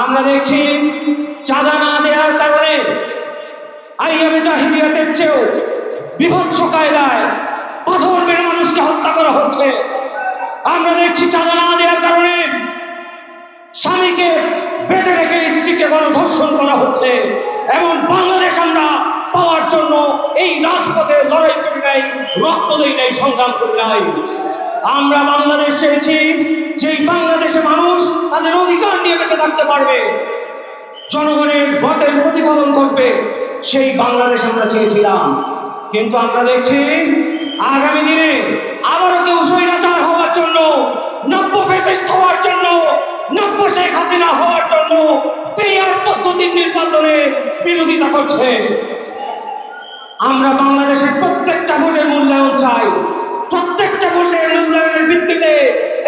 আমরা দেখছি চাঁদা না দেওয়ার কারণে আইয়ামে জাহিলিয়াতের চেয়েও বিভৎস কায়দায় পাথর মেরে মানুষকে হত্যা করা হচ্ছে। আমরা দেখছি চাঁদা না দেওয়ার কারণে স্বামীকে বেঁধে রেখে স্ত্রীকে গণধর্ষণ করা হচ্ছে। এবং বাংলাদেশ আমরা পাওয়ার জন্য এই রাজপথে লড়াই করি নাই, রক্ত দেই নাই, সংগ্রাম করি নাই। আমরা বাংলাদেশ চেয়েছি যেই বাংলাদেশে মানুষ তাদের অধিকার নিয়ে বেঁচে থাকতে পারবে। জনগণের ভোটের প্রতিফলন করবে সেই বাংলাদেশ আমরা চেয়েছিলাম। কিন্তু আমরা দেখছি, আগামী দিনে আবারও কেউ স্বৈরাচার হওয়ার জন্য, নব্য ফেসিস্ট হওয়ার জন্য, নব্য শেখ হাসিনা হওয়ার জন্য পেয়ার পদ্ধতির নির্বাচনে বিরোধিতা করছে। আমরা বাংলাদেশের প্রত্যেকটা ভোটের মূল্যায়ন চাই প্রত্যেকটা ভোটের মূল্যায়নের ভিত্তিতে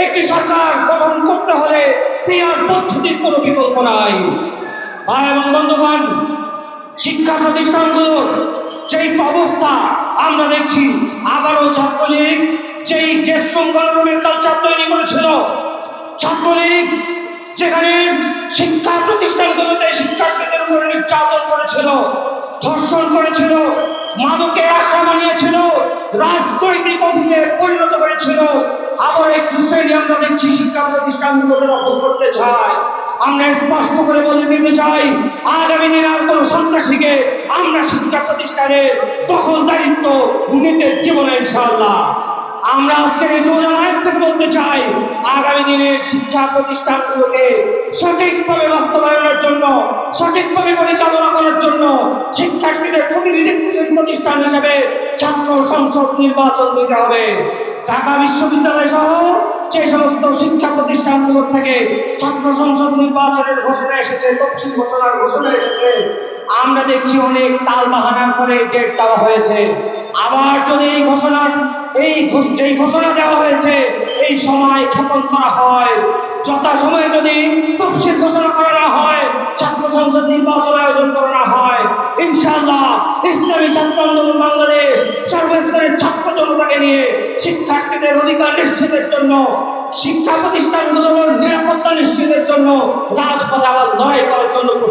একটি সরকার গঠন করতে হলে পেয়ার পদ্ধতির কোনো বিকল্প নাই। ভাই এবং বন্ধুগণ, শিক্ষা প্রতিষ্ঠানগুলোর যেই অবস্থা, আমরা দেখছি আবারও ছাত্রলীগ যেই দেশ সংগঠনের কালচার তৈরি করেছিল। ছাত্রলীগ যেখানে শিক্ষা প্রতিষ্ঠানগুলোতে শিক্ষার্থীদের উপর নির্যাতন করেছিল, ধর্ষণ করেছিল মাদকের আখড়া বানিয়েছিল, রাজনৈতিক অফিসে পরিণত করেছিল আবার একটু শ্রেণি আমরা দেখছি শিক্ষা প্রতিষ্ঠানগুলোকে রক্ষণ করতে চায়। আমরা স্পষ্ট করে বলে দিতে চাই, আগামী দিনে আর কোন সন্ত্রাসীকে আমরা শিক্ষা প্রতিষ্ঠানে দখলদারিত্ব নিতে জীবনে ইনশাআল্লাহ। আমরা আজকের এই থেকে বলতে চাই, আগামী দিনে শিক্ষা প্রতিষ্ঠানগুলোকে সঠিকভাবে বাস্তবায়নের জন্য, সঠিকভাবে পরিচালনা করার জন্য শিক্ষার্থীদের প্রতিনিধিত্বশীল প্রতিষ্ঠান হিসেবে ছাত্র সংসদ নির্বাচন দিতে হবে। ঢাকা বিশ্ববিদ্যালয় সহ প্রতিষ্ঠানগুলো থেকে ছাত্র সংসদ নির্বাচনের ঘোষণা এসেছে, তফসিল ঘোষণার ঘোষণা এসেছে। আমরা দেখছি অনেক তাল বাহানার পরে ডেট দেওয়া হয়েছে। আবার যদি এই ঘোষণার এই যেই ঘোষণা দেওয়া হয়েছে, এই সময় ক্ষেপণ করা হয় যথা সময়ে যদি তফসিল ঘোষণা করা না হয়, ছাত্র সংসদ নির্বাচন আয়োজন করা না হয়, ইনশাআল্লাহ ইসলামী ছাত্র আন্দোলন বাংলাদেশ সর্বস্তরের ছাত্র জনতাকে নিয়ে শিক্ষার্থীদের অধিকার নিশ্চিতের জন্য শিক্ষা প্রতিষ্ঠানগুলোর নিরাপত্তা নিশ্চিতের জন্য রাজপথে আবার লড়াই